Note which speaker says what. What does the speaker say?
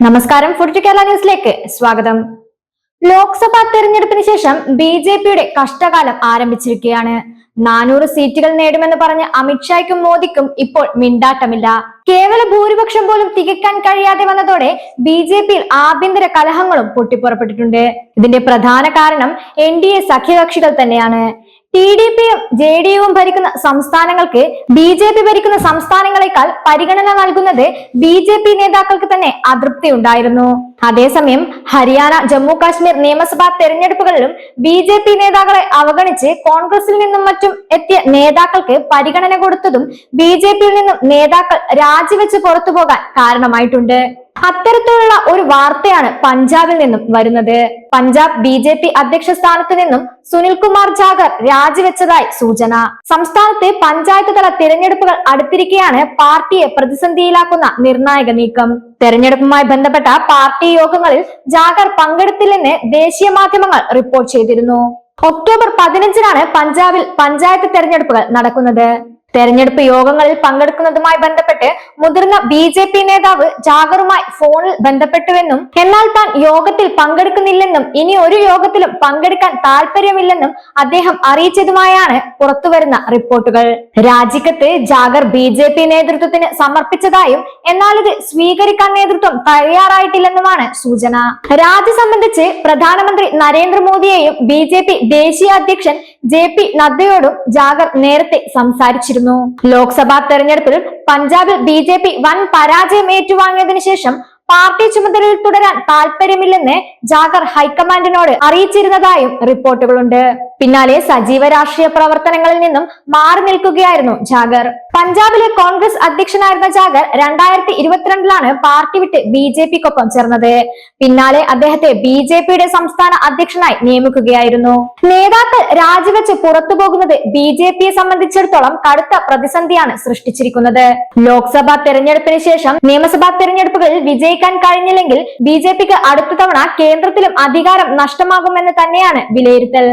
Speaker 1: നമസ്കാരം ഫുഡ് കേരള ന്യൂസിലേക്ക് സ്വാഗതം. ലോക്സഭാ തെരഞ്ഞെടുപ്പിന് ശേഷം ബി ജെ പിയുടെ കഷ്ടകാലം ആരംഭിച്ചിരിക്കുകയാണ്. നാനൂറ് സീറ്റുകൾ നേടുമെന്ന് പറഞ്ഞ അമിത്ഷായ്ക്കും മോദിക്കും ഇപ്പോൾ മിണ്ടാട്ടമില്ല. കേവല ഭൂരിപക്ഷം പോലും തികക്കാൻ കഴിയാതെ വന്നതോടെ ബി ജെ പിയിൽ ആഭ്യന്തര കലഹങ്ങളും പൊട്ടിപ്പുറപ്പെട്ടിട്ടുണ്ട്. ഇതിന്റെ പ്രധാന കാരണം എൻ ഡി എ സഖ്യകക്ഷികൾ തന്നെയാണ്. ടി ഡി പിയും ജെ ഡി യുവും ഭരിക്കുന്ന സംസ്ഥാനങ്ങൾക്ക് ബി ജെ പി ഭരിക്കുന്ന സംസ്ഥാനങ്ങളെക്കാൾ പരിഗണന നൽകുന്നത് ബി ജെ പി നേതാക്കൾക്ക് തന്നെ അതൃപ്തി ഉണ്ടായിരുന്നു. അതേസമയം ഹരിയാന ജമ്മു കാശ്മീർ നിയമസഭാ തെരഞ്ഞെടുപ്പുകളിലും ബി ജെ പി നേതാക്കളെ അവഗണിച്ച് കോൺഗ്രസിൽ നിന്നും മറ്റും എത്തിയ നേതാക്കൾക്ക് പരിഗണന കൊടുത്തതും ബി ജെ പിയിൽ നിന്നും നേതാക്കൾ രാജിവെച്ച് പുറത്തുപോകാൻ കാരണമായിട്ടുണ്ട്. അത്തരത്തിലുള്ള ഒരു വാർത്തയാണ് പഞ്ചാബിൽ നിന്നും വരുന്നത്. പഞ്ചാബ് ബി ജെ പി അധ്യക്ഷ സ്ഥാനത്ത് നിന്നും സുനിൽകുമാർ ജാഗർ രാജിവെച്ചതായി സൂചന. സംസ്ഥാനത്തെ പഞ്ചായത്ത് തല തിരഞ്ഞെടുപ്പുകൾ അടുത്തിരിക്കെയാണ് പാർട്ടിയെ പ്രതിസന്ധിയിലാക്കുന്ന നിർണായക നീക്കം. തെരഞ്ഞെടുപ്പുമായി ബന്ധപ്പെട്ട പാർട്ടി യോഗങ്ങളിൽ ജാഗർ പങ്കെടുത്തില്ലെന്ന് ദേശീയ മാധ്യമങ്ങൾ റിപ്പോർട്ട് ചെയ്തിരുന്നു. ഒക്ടോബർ പതിനഞ്ചിനാണ് പഞ്ചാബിൽ പഞ്ചായത്ത് തെരഞ്ഞെടുപ്പുകൾ നടക്കുന്നത്. തെരഞ്ഞെടുപ്പ് യോഗങ്ങളിൽ പങ്കെടുക്കുന്നതുമായി ബന്ധപ്പെട്ട് മുതിർന്ന ബി ജെ പി നേതാവ് ജാഗറുമായി ഫോണിൽ ബന്ധപ്പെട്ടുവെന്നും എന്നാൽ താൻ യോഗത്തിൽ പങ്കെടുക്കുന്നില്ലെന്നും ഇനി ഒരു യോഗത്തിലും പങ്കെടുക്കാൻ താല്പര്യമില്ലെന്നും അദ്ദേഹം അറിയിച്ചതുമായാണ് പുറത്തുവരുന്ന റിപ്പോർട്ടുകൾ. രാജിക്കത്ത് ജാഗർ ബി ജെ പി നേതൃത്വത്തിന് സമർപ്പിച്ചതായും എന്നാൽ ഇത് സ്വീകരിക്കാൻ നേതൃത്വം തയ്യാറായിട്ടില്ലെന്നുമാണ് സൂചന. രാജി സംബന്ധിച്ച് പ്രധാനമന്ത്രി നരേന്ദ്രമോദിയെയും ബി ജെ പി ദേശീയ അധ്യക്ഷൻ ജെ പി നദ്ദയോടും ജാഗർ നേരത്തെ സംസാരിച്ചിരുന്നു. ലോക്സഭാ തെരഞ്ഞെടുപ്പിൽ പഞ്ചാബിൽ ബി ജെ പി വൻ പരാജയം ഏറ്റുവാങ്ങിയതിനു ശേഷം പാർട്ടി ചുമതലയിൽ തുടരാൻ താല്പര്യമില്ലെന്ന് ജാഗർ ഹൈക്കമാൻഡിനോട് അറിയിച്ചിരുന്നതായും റിപ്പോർട്ടുകളുണ്ട്. പിന്നാലെ സജീവ രാഷ്ട്രീയ പ്രവർത്തനങ്ങളിൽ നിന്നും മാറി നിൽക്കുകയായിരുന്നു ജാഗർ. പഞ്ചാബിലെ കോൺഗ്രസ് അധ്യക്ഷനായിരുന്ന ജാഗർ രണ്ടായിരത്തി ഇരുപത്തിരണ്ടിലാണ് പാർട്ടി വിട്ട് ബി ജെ പിക്കൊപ്പം ചേർന്നത്. പിന്നാലെ അദ്ദേഹത്തെ ബി ജെ പിയുടെ സംസ്ഥാന അധ്യക്ഷനായി നിയമിക്കുകയായിരുന്നു. നേതാക്കൾ രാജിവെച്ച് പുറത്തു പോകുന്നത് ബി ജെ പിയെ സംബന്ധിച്ചിടത്തോളം കടുത്ത പ്രതിസന്ധിയാണ് സൃഷ്ടിച്ചിരിക്കുന്നത്. ലോക്സഭാ തെരഞ്ഞെടുപ്പിന് ശേഷം നിയമസഭാ തെരഞ്ഞെടുപ്പുകളിൽ വിജയിക്കാൻ കഴിഞ്ഞില്ലെങ്കിൽ ബി ജെ പിക്ക് അടുത്ത തവണ കേന്ദ്രത്തിലും അധികാരം നഷ്ടമാകുമെന്ന് തന്നെയാണ് വിലയിരുത്തൽ.